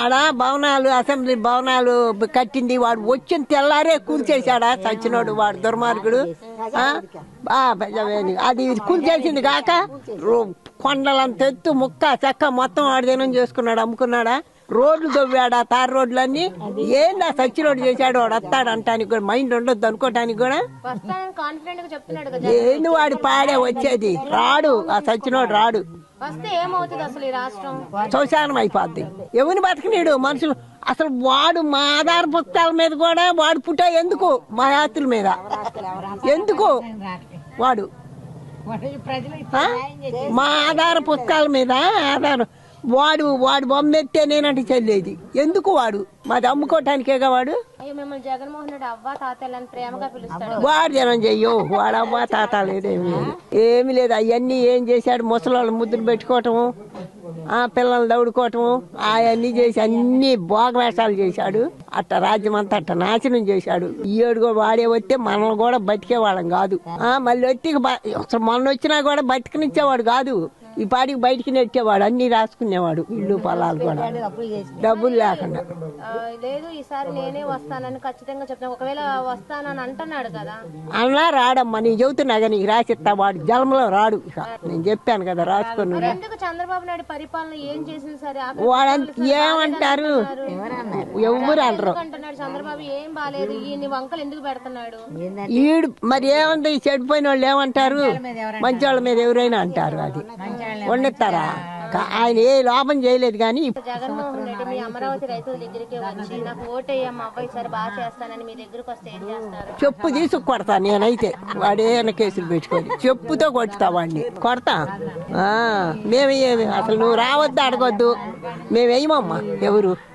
ఆడ భవనాలు అసెంబ్లీ భవనాలు కట్టింది. వాడు వచ్చిన తెల్లారే కూల్చేశాడా చచ్చినోడు వాడు దుర్మార్గుడు. అది కూల్చేసింది కాక కొండలంత ఎత్తు ముక్క చెక్క మొత్తం వాడు దినం చేసుకున్నాడు అమ్ముకున్నాడా? రోడ్లు దొవ్వాడా తార్ రోడ్లన్నీ? ఏంది ఆ సచ్చినోడు చేశాడు? వాడు వస్తాడు అంటానికి కూడా మైండ్ ఉండొద్దు అనుకోవటానికి కూడా. ఏంది వాడి పాడే వచ్చేది? రాడు. ఆ సచ్చినోడు రాడు. వస్తే ఏమవుతుంది అసలు ఈ రాష్ట్రం? శౌచానం అయిపోద్ది. ఎవరిని బతకనీడు? మనుషులు. అసలు వాడు మా ఆధార పుస్తకాల మీద కూడా వాడు పుట్ట ఎందుకు? మా యాత్రుల మీద. ఎందుకు? వాడు. ఆ? మా ఆధార పుస్తకాల మీద ఆధారం. వాడు వాడు బొమ్మెత్తే నేనంటే చెల్లేది. ఎందుకు వాడు? మాది అమ్ముకోవటానికేగా వాడు? అయ్యో మిమ్మల్ని జగన్మోహన్ రెడ్డి అవ్వ తాతయ్యలని ప్రేమగా పిలుస్తాడు. వాడు జనం చెయ్యో వాడవ్వ తాత లేదేమి లేదు. ఏమి లేదు. అవన్నీ ఏం చేశాడు? ముసలోళ్ళు ముద్దులు పెట్టుకోవటము ఆ పిల్లలు దౌడుకోవటము అవన్నీ చేసి అన్ని భోగవేషాలు చేశాడు. అట్ట రాజ్యం అంతా అట్ట నాశనం చేశాడు. ఈ ఏడు కూడా వాడే వస్తే మనల్ని కూడా బతికే వాళ్ళం కాదు. ఆ మళ్ళీ వచ్చి అసలు మొన్న వచ్చినా కూడా బతికనిచ్చేవాడు కాదు. ఈ పాటికి బయటికి నెట్టేవాడు అన్ని రాసుకునేవాడు ఇల్లు పొలాలు కూడా. డబ్బులు లేకుండా. లేదు ఈసారి నేనే వస్తానని ఖచ్చితంగా చెప్తాను ఒకవేళ వస్తానని అంటున్నాడు కదా. అన్నా రాడమ్మా నేను చెబుతున్నా కానీ నీకు రాసిస్తా వాడు జలంలో రాడు ఇక. నేను చెప్పాను కదా రాసుకొని మరి ఎందుకు చంద్రబాబు నాయుడు పరిపాలన ఏం చేసింది సరే వాడంత ఏమంటారు? ఎవరు అనరు. చంద్రబాబు ఏం బాలేదు. ఈయన్ని వంకలు ఎందుకు పెడుతున్నాడు? ఈడు మరి ఏమంటే ఈ చెడిపోయిన వాళ్ళు ఏమంటారు? మంచి వాళ్ళ మీద ఎవరైనా అంటారు అది. వండిస్తారా? ఆయన ఏ లోపం చేయలేదు కానీ జగన్మోహన్ రెడ్డి మీ అమరావతి రైతుల దగ్గరికి వచ్చి నాకు ఓటేయమ్మ అవ్వ ఈసారి బాగా చేస్తానని మీ దగ్గరకు వస్తే ఏం చేస్తారు? చెప్పు తీసుకు కొడతా నేనైతే. వాడేమైనా కేసులు పెట్టుకొని చెప్పుతో కొట్టుతా వాడిని. కొడతా? ఆ, మేము ఏమి అసలు నువ్వు రావద్దు అడగొద్దు. మేము వేయమమ్మా ఎవరు?